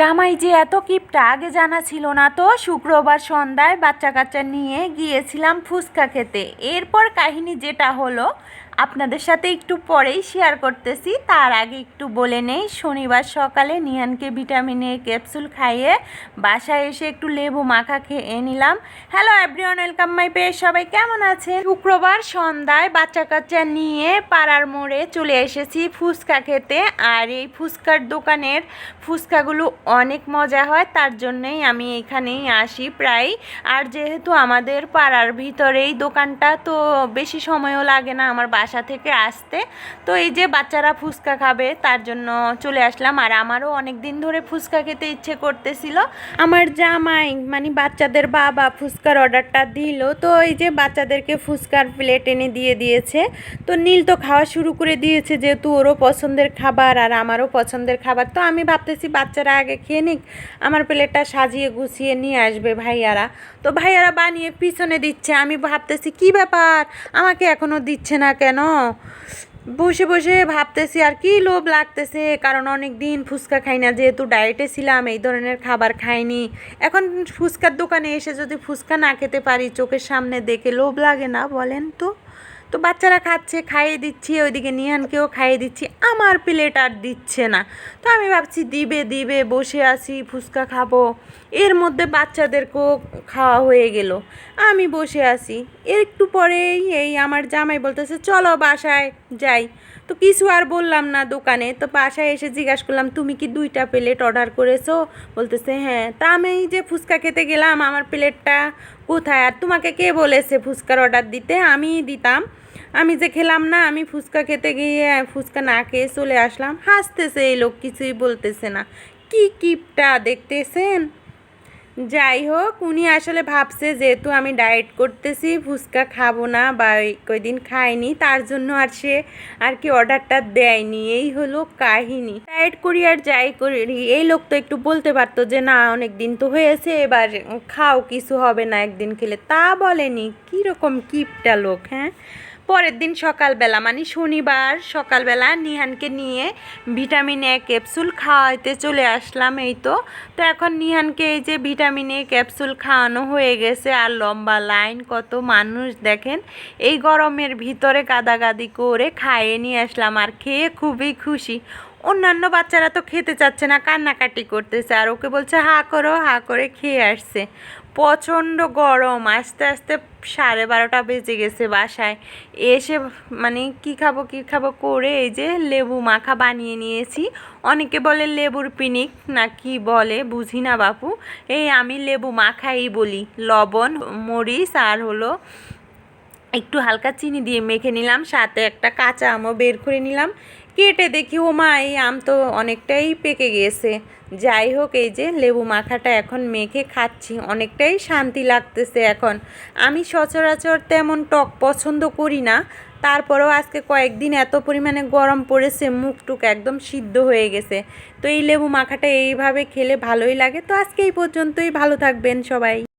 জামাই যে এত কিপটা, আগে জানা ছিল না তো। শুক্রবার সন্ধ্যায় বাচ্চা কাচ্চা নিয়ে গিয়েছিলাম ফুচকা খেতে। এরপর কাহিনী যেটা হলো আপনাদের সাথে একটু পরেই শেয়ার করতেছি। তার আগে একটু বলে নেই, শনিবার সকালে নিহানকে ভিটামিন এ ক্যাপসুল খাইয়ে বাসায় এসে একটু লেবু মাখা খেয়ে নিলাম। Hello everyone welcome my page সবাই কেমন আছে শুক্রবার সন্ধ্যায় বাচ্চা কাচ্চা নিয়ে পাড়ার মোড়ে চলে এসেছি ফুচকা খেতে। আর এই ফুচকার দোকানের ফুচকাগুলো অনেক মজা হয়, তার জন্যই আমি এখানেই আসি প্রায়। আর যেহেতু আমাদের পাড়ার ভিতরেই দোকানটা, তো বেশি সময়ও লাগে না আমার বাসা থেকে আসতে। তো এই যে বাচ্চারা ফুচকা খাবে, তার জন্য চলে আসলাম। আর আমারও অনেক দিন ধরে ফুচকা খেতে ইচ্ছে করতেছিল। আমার জামাই মানে বাচ্চাদের বাবা ফুচকার অর্ডারটা দিল। তো এই যে বাচ্চাদেরকে ফুচকার প্লেট এনে দিয়ে দিয়েছে। তো নীল তো খাওয়া শুরু করে দিয়েছে, যেহেতু ওরও পছন্দের খাবার আর আমারও পছন্দের খাবার। তো আমি ভাবতেছি বাচ্চারা আগে খেয়ে নিক। আমার প্লেটটা সাজিয়ে গুছিয়ে নিয়ে আসবে ভাইয়ারা। তো ভাইয়ারা বানিয়ে পিছনে দিচ্ছে। আমি ভাবতেছি, কি ব্যাপার? আমাকে এখনও দিচ্ছে না কেন? বসে বসে ভাবতেছি আর কি লোভ লাগতেছে, কারণ অনেক দিন ফুচকা খাই না, যেহেতু ডায়েটে ছিলাম, এই ধরনের খাবার খাইনি। এখন ফুচকার দোকানে এসে যদি ফুচকা না খেতে পারি, চোখের সামনে দেখে লোভ লাগে না বলেন তো? তো বাচ্চারা খাচ্ছে, খাইয়ে দিচ্ছি, ওইদিকে নিহানকেও খাইয়ে দিচ্ছি, আমার প্লেট আর দিচ্ছে না। তো আমি ভাবছি দিবে দিবে, বসে আছি, ফুচকা খাব। এর মধ্যে বাচ্চাদেরকেও খাওয়া হয়ে গেল। আমি বসে আছি। একটু পরেই এই আমার জামাই বলতেছে, চলো বাসায় যাই। তো কিছু আর বললাম না দোকানে। তো বাসায় এসে জিজ্ঞাসা করলাম, তুমি কি দুইটা প্লেট অর্ডার করেছ? বলতেছে হ্যাঁ। তা আমি যে ফুচকা খেতে গেলাম, আমার প্লেটটা কোথায়? আর তোমাকে কে বলেছে ফুচকার অর্ডার দিতে? আমি দিতাম। আমি যে খেলাম না, আমি ফুচকা খেতে গিয়ে ফুচকা না খেয়ে চলে আসলাম। হাসতেছে এই লোক, কিছুই বলতেছে না। কি কিপটা দেখতেছেন? যাই হোক, উনি আসলে ভাবছে যেহেতু আমি ডায়েট করতেছি, ফুচকা খাব না বা ওই কয়দিন খাইনি, তার জন্য আর সে আর কি অর্ডারটা দেয়নি। এই হলো কাহিনী। ডায়েট করি আর যাই করি। এই লোক তো একটু বলতে পারতো যে, না অনেক দিন তো হয়েছে, এবার খাও, কিছু হবে না একদিন খেলে। তা বলেনি। কীরকম কিপটা লোক হ্যাঁ? পরের দিন সকালবেলা মানে শনিবার সকালবেলা নিহানকে নিয়ে ভিটামিন এ ক্যাপসুল খাওয়াইতে চলে আসলাম এই তো। তো এখন নিহানকে এই যে ভিটামিন এ ক্যাপসুল খাওয়ানো হয়ে গেছে আর লম্বা লাইন, কত মানুষ দেখেন, এই গরমের ভিতরে গাদাগাদি করে খাইয়ে নিয়ে আসলাম আর খেয়ে খুবই খুশি। অন্যান্য বাচ্চারা তো খেতে চাচ্ছে না, কান্নাকাটি করতেছে, আর ওকে বলছে, হা করো, হা করে খেয়ে আসছে। প্রচণ্ড গরম, আস্তে আস্তে সাড়ে বারোটা বেজে গেছে বাসায়। এসে মানে কি খাব কি খাব করে এই যে লেবু মাখা বানিয়ে নিয়েছি। অনেকে বলে লেবুর পিনিক, না কি বলে বুঝি না বাপু। এই আমি লেবু মাখাই বলি, লবণ, মরিচ আর হলো একটু হালকা চিনি দিয়ে মেখে নিলাম, সাথে একটা কাঁচা আমও বের করে নিলাম। কেটে দেখি, ও মা, এই আম তো অনেকটাই পেকে গেছে। যাই হোক, এই যে লেবু মাখাটা এখন মেখে খাচ্ছি, অনেকটাই শান্তি লাগতেছে এখন। আমি সচরাচর তেমন টক পছন্দ করি না, তারপরেও আজকে কয়েকদিন এত পরিমাণে গরম পড়েছে মুখ টুক একদম সিদ্ধ হয়ে গেছে। তো এই লেবু মাখাটা এইভাবে খেলে ভালোই লাগে। তো আজকে এই পর্যন্তই, ভালো থাকবেন সবাই।